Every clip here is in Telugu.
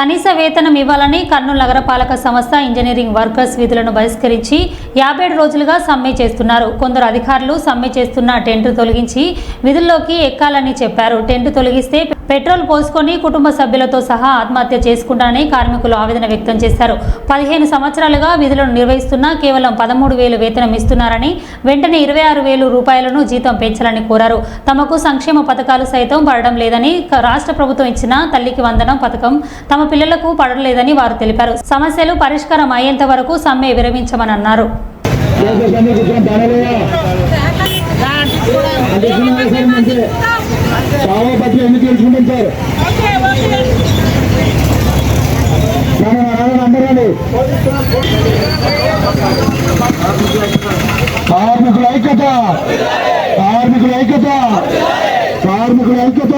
కనీస వేతనం ఇవ్వాలని కర్నూలు నగరపాలక సంస్థ ఇంజనీరింగ్ వర్కర్స్ విధులను బహిష్కరించి యాభై ఏడు రోజులుగా సమ్మె చేస్తున్నారు. కొందరు అధికారులు సమ్మె చేస్తున్న టెంట్ తొలగించి విధుల్లోకి ఎక్కాలని చెప్పారు. టెంట్ తొలగిస్తే పెట్రోల్ పోసుకొని కుటుంబ సభ్యులతో సహా ఆత్మహత్య చేసుకుంటానని కార్మికులు ఆవేదన వ్యక్తం చేశారు. పదిహేను సంవత్సరాలుగా విధులను నిర్వహిస్తున్నా కేవలం పదమూడు వేలు వేతనం ఇస్తున్నారని వెంటనే ఇరవై ఆరు వేలు రూపాయలను జీతం పెంచాలని కోరారు. తమకు సంక్షేమ పథకాలు సైతం పడడం లేదని రాష్ట్ర ప్రభుత్వం ఇచ్చిన తల్లికి వందనం పథకం తమ పిల్లలకు పడలేదని వారు తెలిపారు. సమస్యలు పరిష్కారం అయ్యేంత వరకు సమ్మె విరమించమని అన్నారు కార్మికుల ఐక్యత! కార్మికుల ఐక్యత! కార్మికుల ఐక్యత!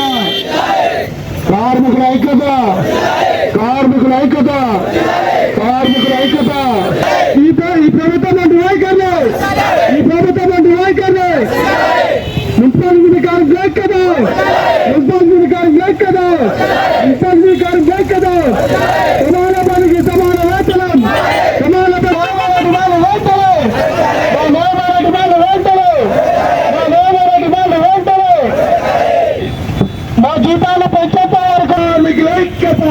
కార్మికుల ఐక్యత. కార్మికుల ఐక్యత. కార్మికుల ఐక్యత. ఈ ప్రభుత్వం అంటే వైఖరి ఈ ప్రభుత్వం అంటే వైఖరి మున్సిపల్ అధికారులు లేక కదా. మున్సిపల్ అధికారులు లేక కదా. మున్సిపల్ అధికారులు లేక కదా. సమాన పనికి సమాన వేతనం. సమాన మా జీతాలు పెంచేంత కార్మికుల ఐక్యత!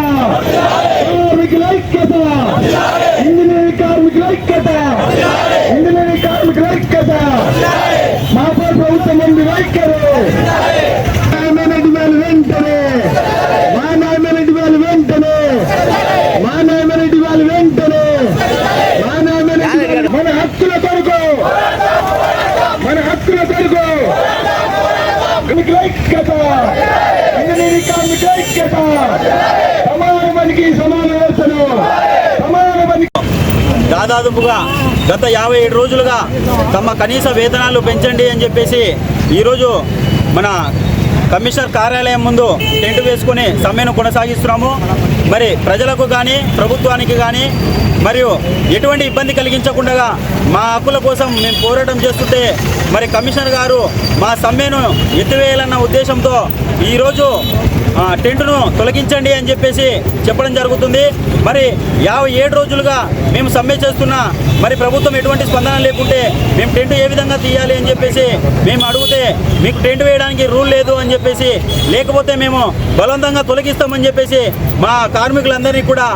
కార్మికుల ఐక్యత! ఇంజనీరింగ్ కార్మికుల ఐక్యత! ఇంజనీరింగ్ కార్మికుల ఐక్యత! మాపై ప్రభుత్వం ఉంది వైఖరు న్యాయమైన వెంటనే! మా న్యాయమైన డిమాండ్ వెంటనే! మా న్యాయమైన డిమాండ్ వెంటనే! మా న్యాయమైన మన హక్కుల కొరకు! మన హక్కుల కొరకు! ఐక్యత ఇంజనీరింగ్ కార్మికుల ఐక్యత సమాన పనికి సమాన వేతనం సమాన పనికి దాదాపుగా గత యాభై ఏడు రోజులుగా తమ కనీస వేతనాలు పెంచండి అని చెప్పేసి ఈరోజు మన కమిషనర్ కార్యాలయం ముందు టెంట్ వేసుకుని సమ్మెను కొనసాగిస్తున్నాము. మరి ప్రజలకు కానీ ప్రభుత్వానికి కానీ మరియు ఎటువంటి ఇబ్బంది కలిగించకుండా మా హక్కుల కోసం మేము పోరాటం చేస్తుంటే మరి కమిషనర్ గారు మా సమ్మెను ఎత్తివేయాలన్న ఉద్దేశంతో ఈరోజు టెంటును టెంట్ను తొలగించండి అని చెప్పేసి చెప్పడం జరుగుతుంది. మరి యాభై ఏడు రోజులుగా మేము సమ్మె చేస్తున్నా మరి ప్రభుత్వం ఎటువంటి స్పందన లేకుంటే మేము టెంట్ ఏ విధంగా తీయాలి అని చెప్పేసి మేము అడిగితే మీకు టెంట్ వేయడానికి రూల్ లేదు అని చెప్పేసి లేకపోతే మేము బలవంతంగా తొలగిస్తామని చెప్పేసి మా కార్మికులందరినీ కూడా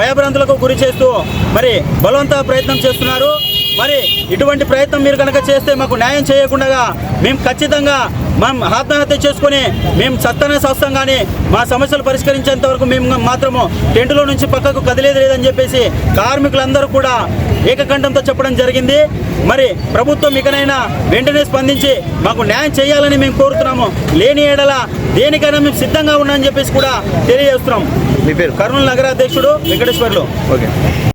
భయభ్రాంతులకు గురి చేస్తూ మరి బలవంత ప్రయత్నం చేస్తున్నారు. మరి ఇటువంటి ప్రయత్నం మీరు కనుక చేస్తే మాకు న్యాయం చేయకుండా మేము ఖచ్చితంగా మేము ఆత్మహత్య చేసుకొని మేము సత్తన సస్తం కానీ మా సమస్యలు పరిష్కరించేంత వరకు మేము మాత్రము టెంటులో నుంచి పక్కకు కదిలేదు లేదని చెప్పేసి కార్మికులందరూ కూడా ఏకకంఠంతో చెప్పడం జరిగింది. మరి ప్రభుత్వం ఇకనైనా వెంటనే స్పందించి మాకు న్యాయం చేయాలని మేము కోరుతున్నాము. లేని ఏడల దేనికైనా మేము సిద్ధంగా ఉన్నామని చెప్పేసి కూడా తెలియజేస్తున్నాం. మీ పేరు? కర్నూలు నగర అధ్యక్షుడు వెంకటేశ్వర్లు. ఓకే.